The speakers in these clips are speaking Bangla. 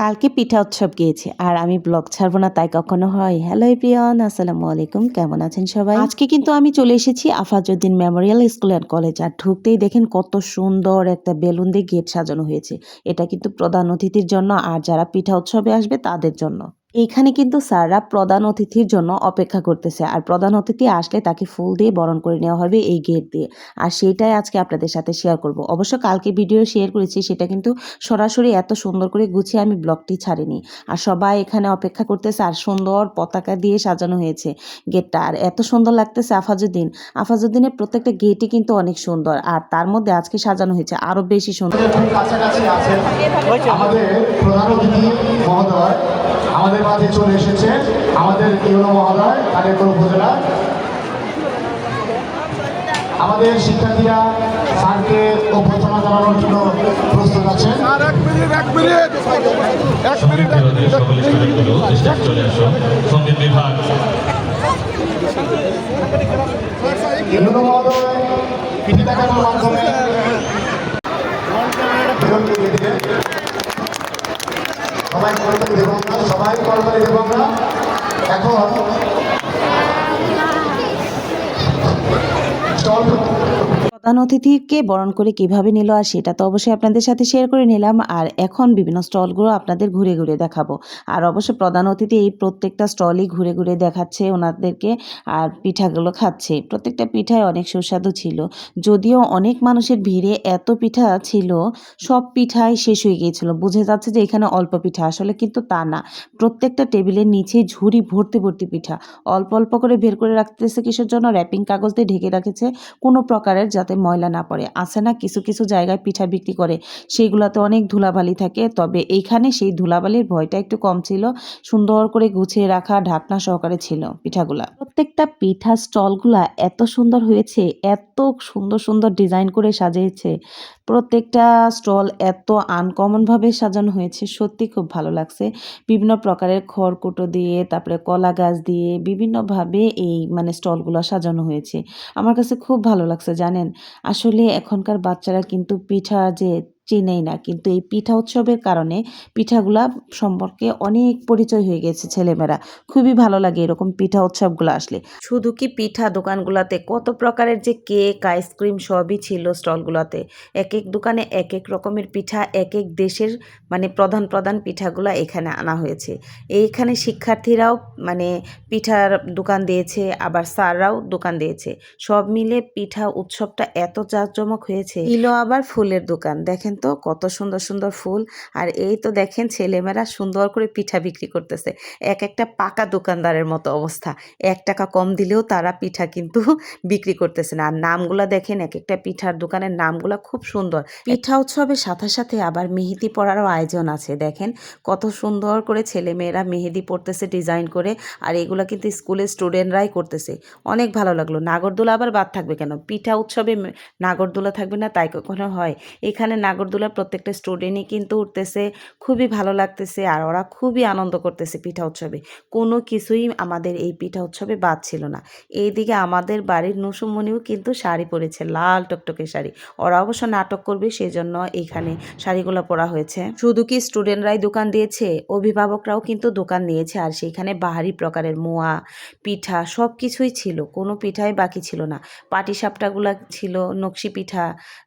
কালকে পিঠা উৎসব গিয়েছে, আর আমি ব্লগ ছাড়বো না, তাই কখনো হয়। হ্যালো এভরিওয়ান আসসালামু আলাইকুম, কেমন আছেন সবাই? আজকে কিন্তু আমি চলে এসেছি Afazuddin memorial school and college আর ঢুকতেই দেখেন কত সুন্দর একটা বেলুন দিয়ে গেট সাজানো হয়েছে। এটা কিন্তু প্রধান অতিথির জন্য, আর যারা পিঠা উৎসবে আসবে তাদের জন্য। এইখানে কিন্তু স্যাররা প্রধান অতিথির জন্য অপেক্ষা করতেছে। আর প্রধান অতিথি আসলে তাকে ফুল দিয়ে বরণ করে নেওয়া হবে এই গেট দিয়ে। আর সেটাই আজকে আপনাদের সাথে শেয়ার করব। অবশ্য কালকে ভিডিও শেয়ার করেছি, সেটা কিন্তু সরাসরি এত সুন্দর করে গুছিয়ে আমি ব্লগটি ছাড়িনি। আর সবাই এখানে অপেক্ষা করতেছে, আর সুন্দর পতাকা দিয়ে সাজানো হয়েছে গেটটা। আর এত সুন্দর লাগতেছে আফাজুদ্দিন। আফাজুদ্দিনের প্রত্যেকটা গেটই কিন্তু অনেক সুন্দর। আর তার মধ্যে আজকে সাজানো হয়েছে আরও বেশি সুন্দর। আমাদের আমাদের মাঝে চলে এসেছে। আমাদের ইউনো মহোদয় কালেপুর উপজেলা আমাদের শিক্ষার্থীরা স্যারকে অভ্যর্থনা জানানোর জন্য প্রস্তুত আছেন। সংগীত বিভাগ। ইউনো মহোদয় পিঠে দেখানোর মাধ্যমে সবাই করতালি দেবো না সবাই করতালি দেবো না এখন স্টল প্রধান অতিথিকে বরণ করে কীভাবে নিল আর সেটা তো অবশ্যই আপনাদের সাথে শেয়ার করে নিলাম। আর এখন বিভিন্ন স্টলগুলো আপনাদের ঘুরে ঘুরে দেখাবো। আর অবশ্যই প্রধান অতিথি এই প্রত্যেকটা স্টলই ঘুরে ঘুরে দেখাচ্ছে ওনাদেরকে আর পিঠাগুলো খাচ্ছে। প্রত্যেকটা পিঠায় অনেক সুস্বাদু ছিল। যদিও অনেক মানুষের ভিড়ে এত পিঠা ছিল, সব পিঠাই শেষ হয়ে গিয়েছিল। বুঝে যাচ্ছে যে এখানে অল্প পিঠা। আসলে কিন্তু তা না। প্রত্যেকটা টেবিলের নিচে ঝুড়ি ভর্তি ভর্তি পিঠা। অল্প অল্প করে বের করে রাখতেছে কিসের জন্য? র্যাপিং কাগজ দিয়ে ঢেকে রাখেছে। কোনো প্রকারের যাতে ময়লা না পড়ে। আসে না কিছু কিছু জায়গায় পিঠা বিক্রি করে, সেইগুলোতে অনেক ধুলাবালি থাকে। তবে এইখানে সেই ধুলাবালির ভয়টা একটু কম ছিল। সুন্দর করে গুছিয়ে রাখা ঢাকনা সহকারে ছিল পিঠাগুলা। প্রত্যেকটা পিঠা স্টলগুলা এত সুন্দর হয়েছে, এত সুন্দর সুন্দর ডিজাইন করে সাজিয়েছে। প্রত্যেকটা স্টল এত আনকমনভাবে সাজানো হয়েছে, সত্যি খুব ভালো লাগছে। বিভিন্ন প্রকারের খড়কুটো দিয়ে, তারপরে কলা গাছ দিয়ে বিভিন্নভাবে এই মানে স্টলগুলো সাজানো হয়েছে। আমার কাছে খুব ভালো লাগছে, জানেন? আসলে এখনকার বাচ্চারা কিন্তু পিঠা যে চেনেই না, কিন্তু এই পিঠা উৎসবের কারণে পিঠাগুলা সম্পর্কে অনেক পরিচয় হয়ে গেছে ছেলেমেয়েরা। খুবই ভালো লাগে এরকম পিঠা উৎসবগুলো আসলে। শুধু কি পিঠা দোকানগুলোতে, কত প্রকারের যে কেক, আইসক্রিম সবই ছিল স্টলগুলোতে। এক এক দোকানে এক এক রকমের পিঠা এক এক দেশের মানে প্রধান প্রধান পিঠাগুলো এখানে আনা হয়েছে। এইখানে শিক্ষার্থীরাও মানে পিঠার দোকান দিয়েছে, আবার স্যাররাও দোকান দিয়েছে। সব মিলে পিঠা উৎসবটা এত জাঁকজমক হয়েছে। ইলো আবার ফুলের দোকান। দেখেন তো কত সুন্দর সুন্দর ফুল। আর এই তো দেখেন ছেলেমেয়েরা সুন্দর করে পিঠা বিক্রি করতেছে। এক একটা পাকা দোকানদারের মতো অবস্থা। এক টাকা কম দিলেও তারা পিঠা কিন্তু বিক্রি করতেছে না। আর নামগুলো দেখেন, এক একটা পিঠার দোকানের নামগুলো খুব সুন্দর। পিঠা উৎসবের সাথে সাথে আবার মেহেদি পড়ারও আয়োজন আছে। দেখেন কত সুন্দর করে ছেলে মেয়েরা মেহেদি পড়তেছে ডিজাইন করে। আর এগুলো কিন্তু স্কুলের স্টুডেন্টরাই করতেছে। অনেক ভালো লাগল। নাগরদোলা আবার বাদ থাকবে কেন? পিঠা উৎসবে নাগরদোলা থাকবে না, তাই কখনো হয়। এখানে নাগরদোলা প্রত্যেকটা স্টুডেন্টই কিন্তু উঠতেছে, খুবই ভালো লাগতেছে আর ওরা খুবই আনন্দ করতেছে পিঠা উৎসবে। কোনো কিছুই আমাদের এই পিঠা উৎসবে বাদ ছিল না। এইদিকে আমাদের বাড়ির নুসুমনিও কিন্তু শাড়ি পরেছে, লাল টকটকে শাড়ি। ওরা অবশ্য নাটক করবে সেই জন্য এইখানে শাড়িগুলো পরা হয়েছে। শুধু কি স্টুডেন্টরাই দোকান দিয়েছে? অভিভাবকরাও কিন্তু দোকান নিয়েছে আর সেইখানে বাহারি প্রকারের মোয়া, পিঠা সব কিছুই ছিল। কোনো পিঠাই বাকি ছিল না। পাটি সাপটাগুলা ছিল, নকশি পিঠা,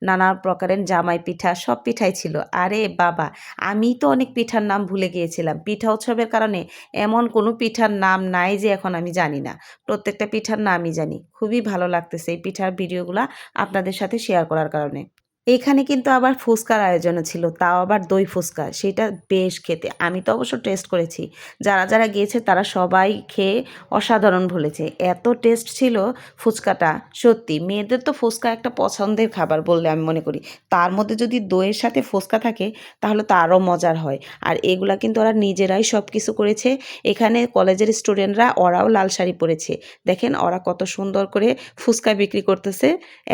নানা প্রকারের জামাই পিঠা সব পিঠাই ছিল। আরে বাবা, আমি তো অনেক পিঠার নাম ভুলে গিয়েছিলাম। পিঠা উৎসবের কারণে এমন কোনো পিঠার নাম নাই যে এখন আমি জানি না। প্রত্যেকটা পিঠার নামই জানি। খুবই ভালো লাগতেছে এই পিঠার ভিডিওগুলো আপনাদের সাথে শেয়ার করার কারণে। এখানে কিন্তু আবার ফুচকার আয়োজনও ছিল, তাও আবার দই ফুচকা, সেটা বেশ খেতে। আমি তো অবশ্য টেস্ট করেছি। যারা যারা গিয়েছে তারা সবাই খেয়ে অসাধারণ বলেছে। এত টেস্ট ছিল ফুচকাটা, সত্যি। মেয়েদের তো ফুচকা একটা পছন্দের খাবার বললে আমি মনে করি। তার মধ্যে যদি দইয়ের সাথে ফুচকা থাকে, তাহলে তো আরও মজার হয়। আর এগুলা কিন্তু ওরা নিজেরাই সব কিছু করেছে। এখানে কলেজের স্টুডেন্টরা ওরাও লাল শাড়ি পরেছে। দেখেন, ওরা কত সুন্দর করে ফুচকা বিক্রি করতেছে,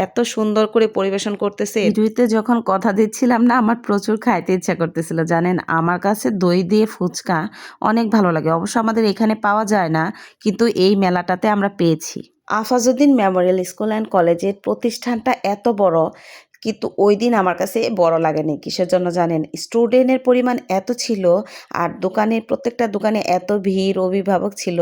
এত সুন্দর করে পরিবেশন করতেছে ভিডিওতে যখন কথা দিচ্ছিলাম না, আমার প্রচুর খাইতে ইচ্ছা করতেছিল, জানেন? আমার কাছে দই দিয়ে ফুচকা অনেক ভালো লাগে। অবশ্য আমাদের এখানে পাওয়া যায় না, কিন্তু এই মেলাটাতে আমরা পেয়েছি। আফাজুদ্দিন মেমোরিয়াল স্কুল অ্যান্ড কলেজের প্রতিষ্ঠানটা এত বড়, কিন্তু ওই দিন আমার কাছে বড় লাগেনি। কিসের জন্য জানেন? স্টুডেন্টের পরিমাণ এত ছিল, আর দোকানে প্রত্যেকটা দোকানে এত ভিড়, অভিভাবক ছিল,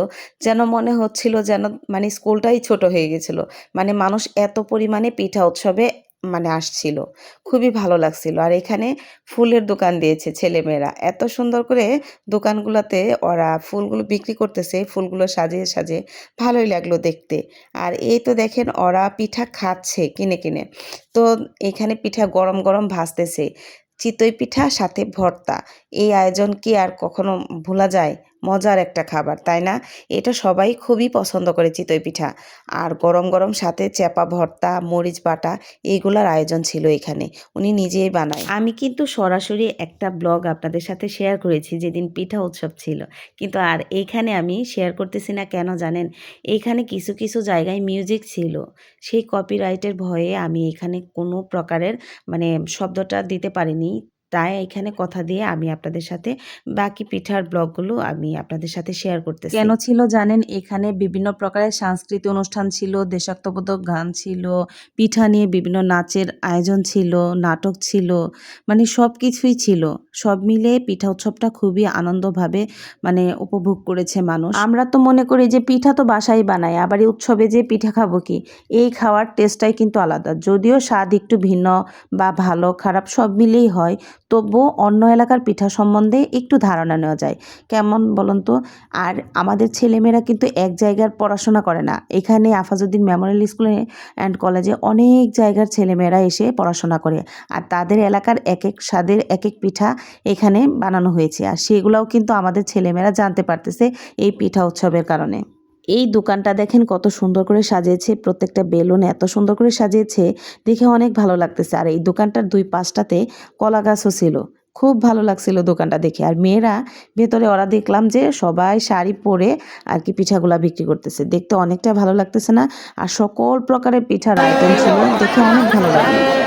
যেন মনে হচ্ছিল যেন মানে স্কুলটাই ছোট হয়ে গেছিল। মানে মানুষ এত পরিমাণে পিঠা উৎসবে মানে আসছিল। খুবই ভালো লাগছিল। আর এখানে ফুলের দোকান দিয়েছে ছেলেমেয়েরা। এত সুন্দর করে দোকানগুলোতে ওরা ফুলগুলো বিক্রি করতেছে, ফুলগুলো সাজিয়ে সাজিয়ে। ভালোই লাগল দেখতে। আর এই তো দেখেন ওরা পিঠা খাচ্ছে কিনে কিনে। তো এখানে পিঠা গরম গরম ভাজতেছে। চিতই পিঠা, সাথে ভর্তা। এই আয়োজন কি আর কখনো ভোলা যায়? মজার একটা খাবার, তাই না? এটা সবাই খুবই পছন্দ করে চিতই পিঠা। আর গরম গরম সাথে চ্যাপা ভর্তা, মরিচ বাটা, এইগুলার আয়োজন ছিল এখানে। উনি নিজেই বানায়। আমি কিন্তু সরাসরি একটা ব্লগ আপনাদের সাথে শেয়ার করেছি যেদিন পিঠা উৎসব ছিল। কিন্তু আর এইখানে আমি শেয়ার করতেছি না কেন জানেন? এইখানে কিছু কিছু জায়গায় মিউজিক ছিল। সেই কপিরাইটের ভয়ে আমি এখানে কোনো প্রকারের মানে শব্দটা দিতে পারিনি। তাই এখানে কথা দিয়ে আমি আপনাদের সাথে বাকি পিঠার ব্লগগুলো আমি আপনাদের সাথে শেয়ার করতেছি। কেন ছিল জানেন? এখানে বিভিন্ন প্রকারের সাংস্কৃতিক অনুষ্ঠান ছিল, দেশাত্মবোধক গান ছিল, পিঠা নিয়ে বিভিন্ন নাচের আয়োজন ছিল, নাটক ছিল মানে সব কিছুই ছিল। সব মিলে পিঠা উৎসবটা খুবই আনন্দভাবে মানে উপভোগ করেছে মানুষ। আমরা তো মনে করি যে পিঠা তো বাসায় বানাই, আবার এই উৎসবে যে পিঠা খাব কি? এই খাওয়ার টেস্টটাই কিন্তু আলাদা। যদিও স্বাদ একটু ভিন্ন বা ভালো, খারাপ সব মিলেই হয় তবুও অন্য এলাকার পিঠা সম্বন্ধে একটু ধারণা নেওয়া যায়। কেমন বলুন তো? আর আমাদের ছেলেমেয়েরা কিন্তু এক জায়গার পড়াশোনা করে না। এখানে আফাজউদ্দিন মেমোরিয়াল স্কুলে অ্যান্ড কলেজে অনেক জায়গার ছেলেমেয়েরা এসে পড়াশোনা করে। আর তাদের এলাকার এক এক স্বাদের এক এক পিঠা এখানে বানানো হয়েছে। আর সেগুলোও কিন্তু আমাদের ছেলেমেয়েরা জানতে পারতেছে এই পিঠা উৎসবের কারণে। এই দোকানটা দেখেন কত সুন্দর করে সাজিয়েছে, প্রত্যেকটা বেলুন এত সুন্দর করে সাজিয়েছে, দেখে অনেক ভালো লাগতেছে। আর এই দোকানটার দুই পাশটাতে কলা গাছও ছিল। খুব ভালো লাগছিল দোকানটা দেখে। আর মেয়েরা ভেতরে ওরা দেখলাম যে সবাই শাড়ি পরে আর কি পিঠাগুলা বিক্রি করতেছে। দেখতে অনেকটা ভালো লাগতেছে না? আর সকল প্রকারের পিঠার আইটেম ছিল, দেখে অনেক ভালো লাগল।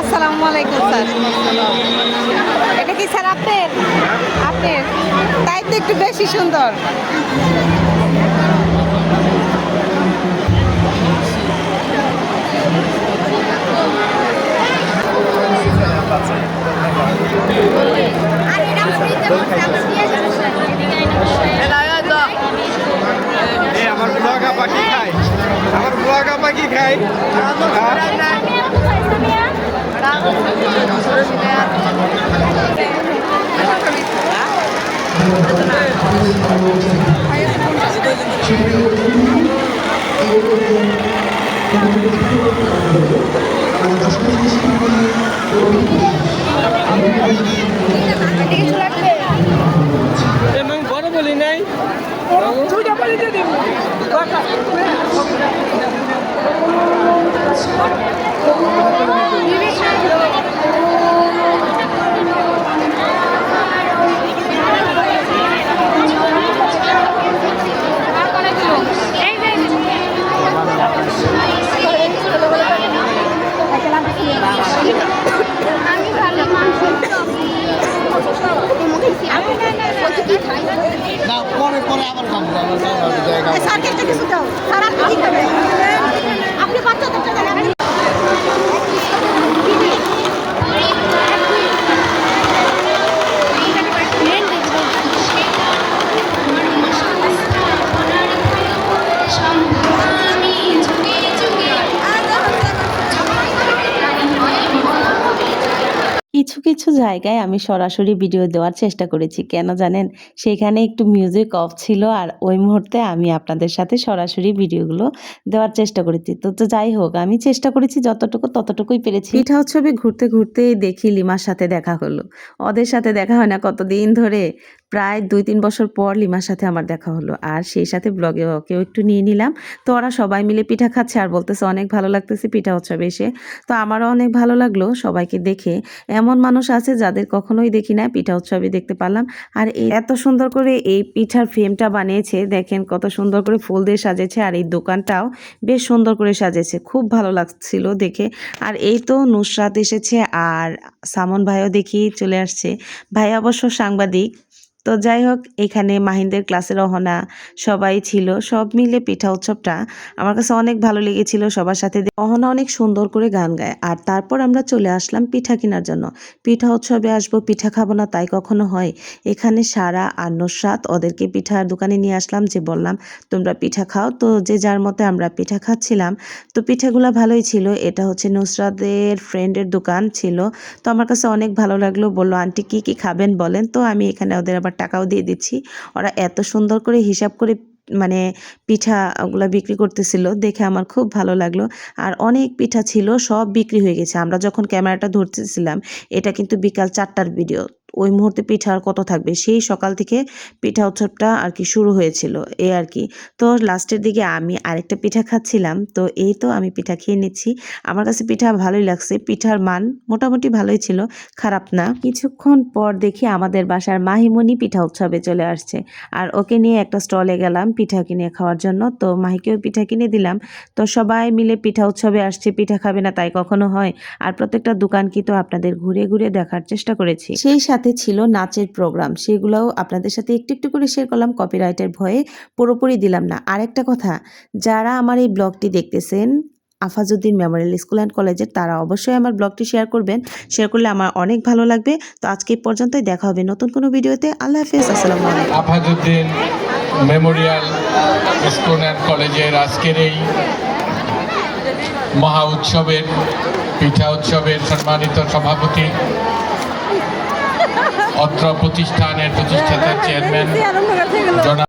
আসসালামু আলাইকুম স্যার এটা কি স্যার আপনার আপনার তাই তো একটু বেশি সুন্দর। আমরা ব্লগা পাখি খায় আমার ব্লগা পাখি খায় কিছু জায়গায় আমি সরাসরি ভিডিও দেওয়ার চেষ্টা করেছি। কেন জানেন? সেখানে একটু মিউজিক অফ ছিল আর ওই মুহূর্তে আমি আপনাদের সাথে সরাসরি ভিডিওগুলো দেওয়ার চেষ্টা করেছি। তো তো যাই হোক, আমি চেষ্টা করেছি যতটুকু ততটুকুই পেরেছি। পিঠা উৎসবে ঘুরতে ঘুরতে দেখি লিমার সাথে দেখা হলো। ওদের সাথে দেখা হয় না কতদিন ধরে। প্রায় দুই তিন বছর পর লিমার সাথে আমার দেখা হলো। আর সেই সাথে ব্লগে ওকেও একটু নিয়ে নিলাম। তো ওরা সবাই মিলে পিঠা খাচ্ছে আর বলতেছে অনেক ভালো লাগতেছে পিঠা উৎসবে এসে। তো আমারও অনেক ভালো লাগল সবাইকে দেখে। এমন মানুষ আছে যাদের কখনোই দেখি না পিঠা উৎসবে দেখতে পারলাম। আর এত সুন্দর করে এই পিঠার ফ্রেমটা বানিয়েছে, দেখেন কত সুন্দর করে ফুল দিয়ে সাজেছে, আর এই দোকানটাও বেশ সুন্দর করে সাজেছে। খুব ভালো লাগছিল দেখে। আর এই তো নুসরাত এসেছে, আর সামন ভাইও দেখি চলে আসছে। ভাই অবশ্য সাংবাদিক তো যাই হোক, এখানে মাহিন্দের ক্লাসে রহনা সবাই ছিল, সব মিলে পিঠা উৎসবটা আমার কাছে অনেক ভালো লেগেছিল সবার সাথে। অহনা অনেক সুন্দর করে গান গায়। আর তারপর আমরা চলে আসলাম পিঠা কেনার জন্য। পিঠা উৎসবে আসব, পিঠা খাব না তাই কখনো হয়। এখানে সারা আর নুসরাত, ওদেরকে পিঠার দোকানে নিয়ে আসলাম যে বললাম, তোমরা পিঠা খাও। তো যে যার মতে আমরা পিঠা খাচ্ছিলাম। তো পিঠাগুলো ভালোই ছিল। এটা হচ্ছে নুসরাতের ফ্রেন্ডের দোকান ছিল। তো আমার কাছে অনেক ভালো লাগল। বলল, আন্টি কি কি খাবেন বলেন? তো আমি এখানে ওদের আবার টাকাও দিয়ে দিচ্ছি। ওরা এত সুন্দর করে হিসাব করে মানে পিঠা ওগুলো বিক্রি করতেছিল, দেখে আমার খুব ভালো লাগল। আর অনেক পিঠা ছিল, সব বিক্রি হয়ে গেছে। আমরা যখন ক্যামেরাটা ধরতেছিলাম, এটা কিন্তু বিকাল চারটার ভিডিও ওই মুহূর্তে পিঠা আর কত থাকবে? সেই সকাল থেকে পিঠা উৎসবটা আর কি শুরু হয়েছিল এই আর কি। তো লাস্টের দিকে আমি আরেকটা পিঠা খাচ্ছিলাম, তো এই তো আমি পিঠা খেয়ে নিচ্ছি। আমার কাছে পিঠা ভালোই লাগছে, পিঠার মান মোটামুটি ভালোই ছিল, খারাপ না। কিছুক্ষণ পর দেখি আমাদের বাসার মাহিমণি পিঠা উৎসবে চলে আসছে, আর ওকে নিয়ে একটা স্টলে গেলাম পিঠা কিনে খাওয়ার জন্য। তো মাহিকেও পিঠা কিনে দিলাম। তো সবাই মিলে পিঠা উৎসবে আসছে, পিঠা খাবে না তাই কখনো হয়? আর প্রত্যেকটা দোকান কি তো আপনাদের ঘুরে ঘুরে দেখার চেষ্টা করেছি। সেই সাথে ছিল নাচের প্রোগ্রাম সেগুলোও আপনাদের সাথে একটু একটু করে শেয়ার করলাম কপিরাইটের ভয়ে পুরোপুরি দিলাম না। আরেকটা কথা, যারা আমার এই ব্লগটি দেখতেছেন আফাজুদ্দিন মেমোরিয়াল স্কুল অ্যান্ড কলেজের তারা অবশ্যই আমার ব্লগটি শেয়ার করবেন। শেয়ার করলে আমার অনেক ভালো লাগবে। তো আজকে পর্যন্তই, দেখা হবে নতুন কোনো ভিডিওতে। আল্লাহ হাফেজ, আসসালামু আলাইকুম। আফাজউদ্দিন মেমোরিয়াল স্কুল অ্যান্ড কলেজের আজকের এই মহা উৎসবের, পিঠা উৎসবের সম্মানিত সভাপতি অত্র প্রতিষ্ঠানের প্রতিষ্ঠাতা চেয়ারম্যান